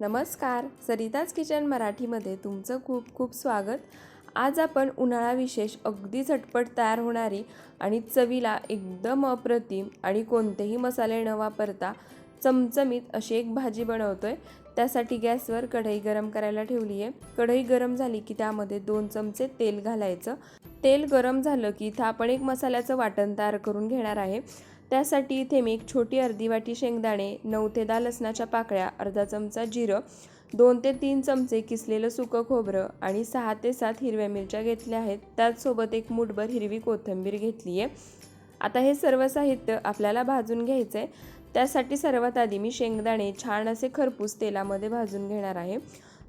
नमस्कार. सरिताज किचन मराठीमध्ये तुमचं खूप खूप स्वागत. आज आपण उन्हाळा विशेष अगदी झटपट तयार होणारी आणि चवीला एकदम अप्रतिम आणि कोणतेही मसाले न वापरता चमचमीत अशी एक भाजी बनवतोय. त्यासाठी गॅसवर कढई गरम करायला ठेवली आहे कढई गरम झाली की त्यामध्ये दोन चमचे तेल घालायचं. तेल गरम झालं की इथं आपण एक मसाल्याचं वाटण तयार करून घेणार आहे. त्यासाठी इथे मी एक छोटी अर्धी वाटी शेंगदाणे नऊ ते दहा लसणाच्या पाकळ्या अर्धा चमचा जिरं दोन ते तीन चमचे किसलेलं सुकं खोबरं आणि सहा ते सात हिरव्या मिरच्या घेतल्या आहेत. त्याचसोबत एक मुठभर हिरवी कोथिंबीर घेतली आहे. आता हे सर्व साहित्य आपल्याला भाजून घ्यायचं आहे त्यासाठी सर्वात आधी मी शेंगदाणे छान असे खरपूस तेलामध्ये भाजून घेणार आहे.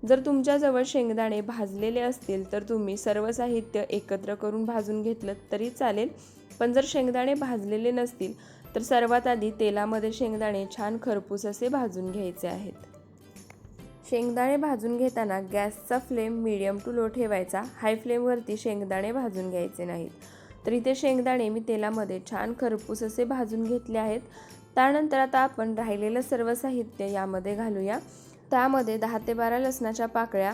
जर तुमच्याजवळ शेंगदाणे भाजलेले असतील तर तुम्ही सर्व साहित्य एकत्र करून भाजून घेतलं तरी चालेल. पण जर शेंगदाणे भाजलेले नसतील तर सर्वात आधी तेलामध्ये शेंगदाणे छान खरपूस असे भाजून घ्यायचे आहेत. शेंगदाणे भाजून घेताना गॅसचा फ्लेम मिडियम टू लो ठेवायचा. हाय फ्लेमवरती शेंगदाणे भाजून घ्यायचे नाहीत. तर इथे शेंगदाणे मी तेलामध्ये छान खरपूस असे भाजून घेतले आहेत. त्यानंतर आता आपण राहिलेलं सर्व साहित्य यामध्ये घालूया. त्यामध्ये दहा ते बारा लसणाच्या पाकळ्या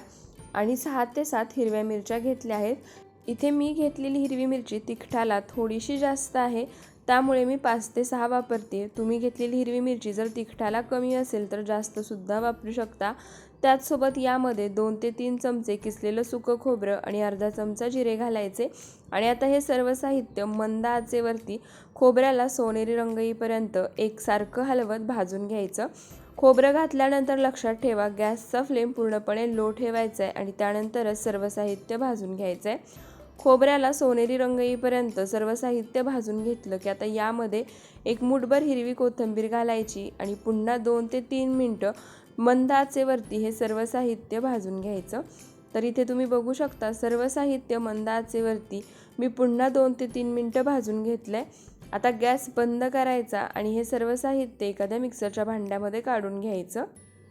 आणि सहा ते सात हिरव्या मिरच्या घेतल्या आहेत. इथे मी घेतलेली हिरवी मिरची तिखटाला थोडीशी जास्त आहे त्यामुळे मी पाच ते सहा वापरते. तुम्ही घेतलेली हिरवी मिरची जर तिखटाला कमी असेल तर जास्तसुद्धा वापरू शकता. त्याचसोबत यामध्ये दोन ते तीन चमचे किसलेलं सुकं खोबरं आणि अर्धा चमचा जिरे घालायचे. आणि आता हे सर्व साहित्य मंद आचेवरती खोबऱ्याला सोनेरी रंग येईपर्यंत एकसारखं हलवत भाजून घ्यायचं. खोबरं घातल्यानंतर लक्षात ठेवा गॅसचा फ्लेम पूर्णपणे लो ठेवायचा आहे आणि त्यानंतरच सर्व साहित्य भाजून घ्यायचं आहे खोबऱ्याला सोनेरी रंग येईपर्यंत सर्व साहित्य भाजून घेतलं की आता यामध्ये एक मुठभर हिरवी कोथिंबीर घालायची आणि पुन्हा दोन ते तीन मिनटं मंद आचेवरती हे सर्व साहित्य भाजून घ्यायचं. तर इथे तुम्ही बघू शकता सर्व साहित्य मंद आचेवरती मी पुन्हा दोन ते तीन मिनटं भाजून घेतलं आहे आता गॅस बंद करायचा आणि हे सर्व साहित्य एखाद्या मिक्सरच्या भांड्यामध्ये काढून घ्यायचं.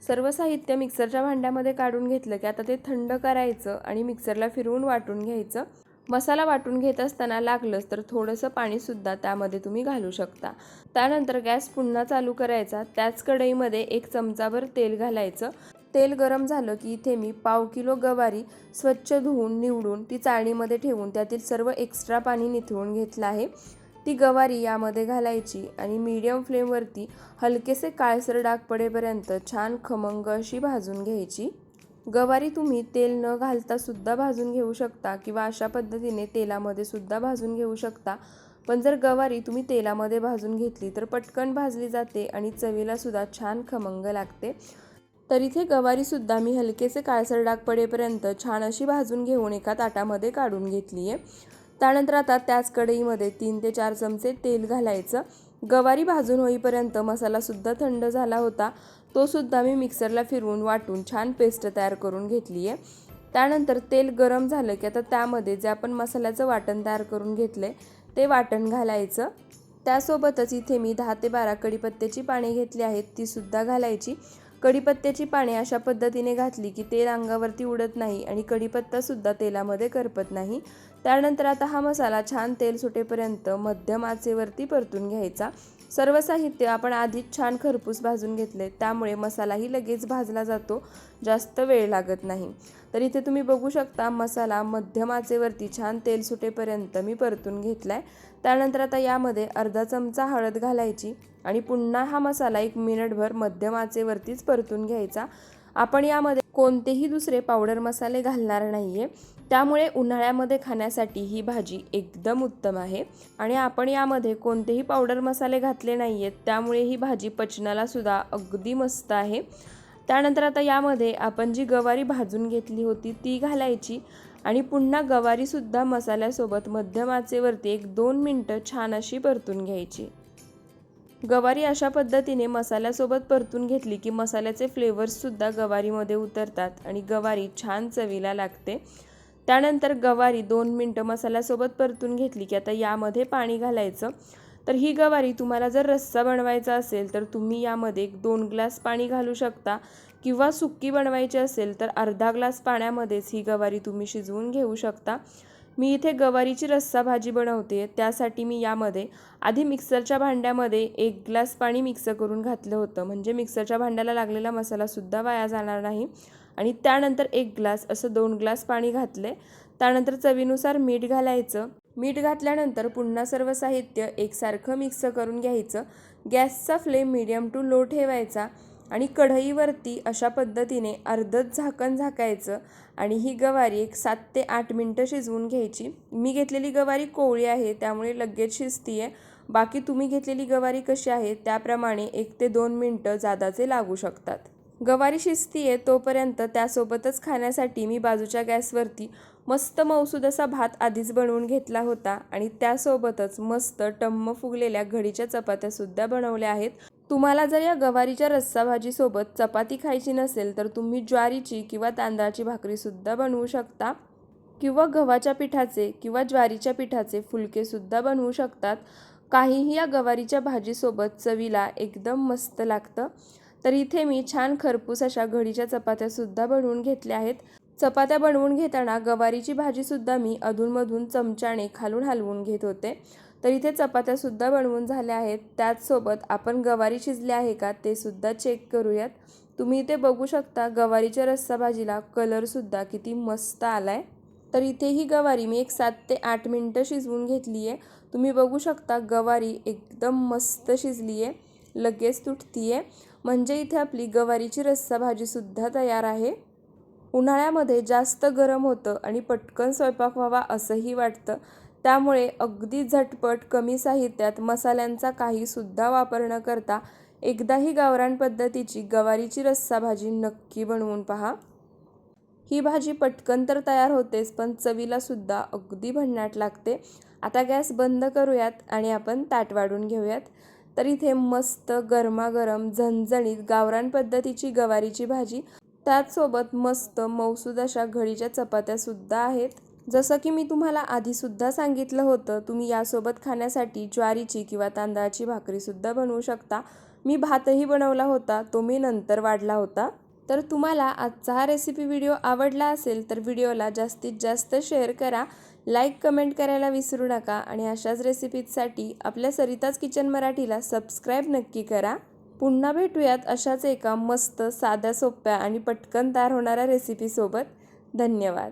सर्व साहित्य मिक्सरच्या भांड्यामध्ये काढून घेतलं की आता ते थंड करायचं आणि मिक्सरला फिरवून वाटून घ्यायचं. मसाला वाटून घेत असताना लागलंच तर थोडंसं पाणीसुद्धा त्यामध्ये तुम्ही घालू शकता. त्यानंतर गॅस पुन्हा चालू करायचा. त्याच कढईमध्ये एक चमचाभर तेल घालायचं. तेल गरम झालं की इथे मी पाव किलो गवारी स्वच्छ धुवून निवडून ती चाळणीमध्ये ठेवून त्यातील सर्व एक्स्ट्रा पाणी निथळून घेतलं आहे. ती गवारी यामध्ये घालायची आणि मीडियम फ्लेमवरती हलकेसे काळसर डाग पडेपर्यंत छान खमंग अशी भाजून घ्यायची. गवारी तुम्ही तेल न घालता सुद्धा भाजून घेऊ शकता किंवा अशा पद्धतीने तेलामध्ये सुद्धा भाजून घेऊ शकता. पण जर गवारी तुम्ही तेलामध्ये भाजून घेतली तर पटकन भाजली जाते आणि चवीला सुद्धा छान खमंग लागते. तर इथे गवारीसुद्धा मी हलकेसे काळसर डाग पडेपर्यंत छान अशी भाजून घेऊन एका ताटामध्ये काढून घेतली आहे त्यानंतर आता त्याच कढईमध्ये तीन ते चार चमचे तेल घालायचं. गवारी भाजून होईपर्यंत मसालासुद्धा थंड झाला होता. तोसुद्धा मी मिक्सरला फिरवून वाटून छान पेस्ट तयार करून घेतली आहे त्यानंतर तेल गरम झालं की आता त्यामध्ये जे आपण मसाल्याचं वाटण तयार करून घेतलं आहे ते वाटण घालायचं. त्यासोबतच इथे मी दहा ते बारा कढीपत्त्याची पाने घेतली आहेत तीसुद्धा घालायची. कढीपत्त्याची पाने अशा पद्धतीने घातली की तेल अंगावरती उडत नाही आणि कढीपत्तासुद्धा तेलामध्ये करपत नाही. त्यानंतर आता हा मसाला छान तेल सुटेपर्यंत मध्यम आचेवरती परतून घ्यायचा. सर्व साहित्य आपण आधीच छान खरपूस भाजून घेतले त्यामुळे मसालाही लगेच भाजला जातो जास्त वेळ लागत नाही. तर इथे तुम्ही बघू शकता मसाला मध्यम आचेवरती छान तेल सुटेपर्यंत मी परतून घेतला आहे त्यानंतर आता यामध्ये अर्धा चमचा हळद घालायची आणि पुन्हा हा मसाला एक मिनिटभर मध्यम आचेवरतीच परतून घ्यायचा. आपण यामध्ये कोणतेही दुसरे पावडर मसाले घालणार नाही आहे त्यामुळे उन्हाळ्यामध्ये खाण्यासाठी ही भाजी एकदम उत्तम आहे. आणि आपण यामध्ये कोणतेही पावडर मसाले घातले नाही आहेत त्यामुळे ही भाजी पचनाला सुद्धा अगदी मस्त आहे. त्यानंतर आता यामध्ये आपण जी गवारी भाजून घेतली होती ती घालायची. आणि पुन्हा गवारीसुद्धा मसाल्यासोबत मध्यम आचेवरती एक दोन मिनटं छान अशी परतून घ्यायची. गवारी अशा पद्धतीने मसाल्यासोबत परतून घेतली की मसाल्याचे फ्लेवर्ससुद्धा गवारीमध्ये उतरतात आणि गवारी छान चवीला लागते. त्यानंतर गवारी दोन मिनटं मसाल्यासोबत परतून घेतली की आता यामध्ये पाणी घालायचं. तर ही गवारी तुम्हाला जर रस्सा बनवायचा असेल तर तुम्ही यामध्ये एक दोन ग्लास पाणी घालू शकता किंवा सुक्की बनवायची असेल तर अर्धा ग्लास पाण्यामध्येच ही गवारी तुम्ही शिजवून घेऊ शकता. मी इथे गवारीची रस्सा भाजी बनवते. त्यासाठी मी यामध्ये आधी मिक्सरच्या भांड्यामध्ये एक ग्लास पाणी मिक्स करून घातलं होतं. म्हणजे मिक्सरच्या भांड्याला लागलेला मसालासुद्धा वाया जाणार नाही. आणि त्यानंतर एक ग्लास असं दोन ग्लास पाणी घातले त्यानंतर चवीनुसार मीठ घालायचं. मीठ घातल्यानंतर पुन्हा सर्व साहित्य एकसारखं मिक्स करून घ्यायचं. गॅसचा फ्लेम मिडियम टू लो ठेवायचा. आणि कढईवरती अशा पद्धतीने अर्धच झाकण झाकायचं आणि ही गवारी एक सात ते आठ मिनटं शिजवून घ्यायची. मी घेतलेली गवारी कोवळी आहे त्यामुळे लगेच शिजती आहे बाकी तुम्ही घेतलेली गवारी कशी आहे त्याप्रमाणे एक ते दोन मिनटं जादाचे लागू शकतात. गवारी शिजती आहे तोपर्यंत त्यासोबतच खाण्यासाठी मी बाजूच्या गॅसवरती मस्त मौसूद असा भात आधीच बनवून घेतला होता आणि त्यासोबतच मस्त टम्म फुगलेल्या घडीच्या चपात्यासुद्धा बनवल्या आहेत. तुम्हाला जर या गवारीच्या रस्सा भाजीसोबत चपाती खायची नसेल तर तुम्ही ज्वारीची किंवा तांदळाची भाकरीसुद्धा बनवू शकता. किंवा गव्हाच्या पिठाचे किंवा ज्वारीच्या पिठाचे फुलकेसुद्धा बनवू शकतात. काहीही या गवारीच्या भाजीसोबत चवीला एकदम मस्त लागतं. तर इथे मी छान खरपूस अशा घडीच्या चपात्यासुद्धा बनवून घेतल्या आहेत. चपात्या बनवून घेताना गवारीची भाजीसुद्धा मी अधूनमधून चमच्याने खालून हलवून घेत होते. तर इथे चपात्यासुद्धा बनवून झाल्या आहेत. त्याचसोबत आपण गवारी शिजली आहे का ते सुद्धा चेक करूयात. तुम्ही इथे बघू शकता गवारीच्या रस्सा भाजीला कलरसुद्धा किती मस्त आला आहे तर इथे ही गवारी मी एक सात ते आठ मिनटं शिजवून घेतली आहे तुम्ही बघू शकता गवारी एकदम मस्त शिजली आहे लगेच तुटती आहे म्हणजे इथे आपली गवारीची रस्सा भाजीसुद्धा तयार आहे. उन्हाळ्यामध्ये जास्त गरम होतं आणि पटकन स्वयंपाक व्हावा असंही वाटतं. त्यामुळे अगदी झटपट कमी साहित्यात मसाल्यांचा काहीसुद्धा वापर न करता एकदाही गावरान पद्धतीची गवारीची रस्सा भाजी नक्की बनवून पहा. ही भाजी पटकन तर तयार होतेच पण चवीलासुद्धा अगदी भन्नाट लागते. आता गॅस बंद करूयात आणि आपण ताट वाढून घेऊयात. तर इथे मस्त गरमागरम झणझणीत गावरान पद्धतीची गवारीची भाजी त्याचसोबत मस्त मौसूद अशा घडीच्या चपात्यासुद्धा आहेत. जसं की मी तुम्हाला आधीसुद्धा सांगितलं होतं तुम्ही यासोबत खाण्यासाठी ज्वारीची किंवा तांदळाची भाकरीसुद्धा बनवू शकता. मी भातही बनवला होता तो मी नंतर वाढला होता. तर तुम्हाला आजचा हा रेसिपी व्हिडिओ आवडला असेल तर व्हिडिओला जास्तीत जास्त शेअर करा. लाईक कमेंट करायला विसरू नका आणि अशाच रेसिपीजसाठी आपल्या सरिताज किचन मराठीला सबस्क्राईब नक्की करा. पुन्हा भेटूयात अशाच एका मस्त साध्या सोप्या आणि पटकन तयार होणाऱ्या रेसिपीसोबत. धन्यवाद.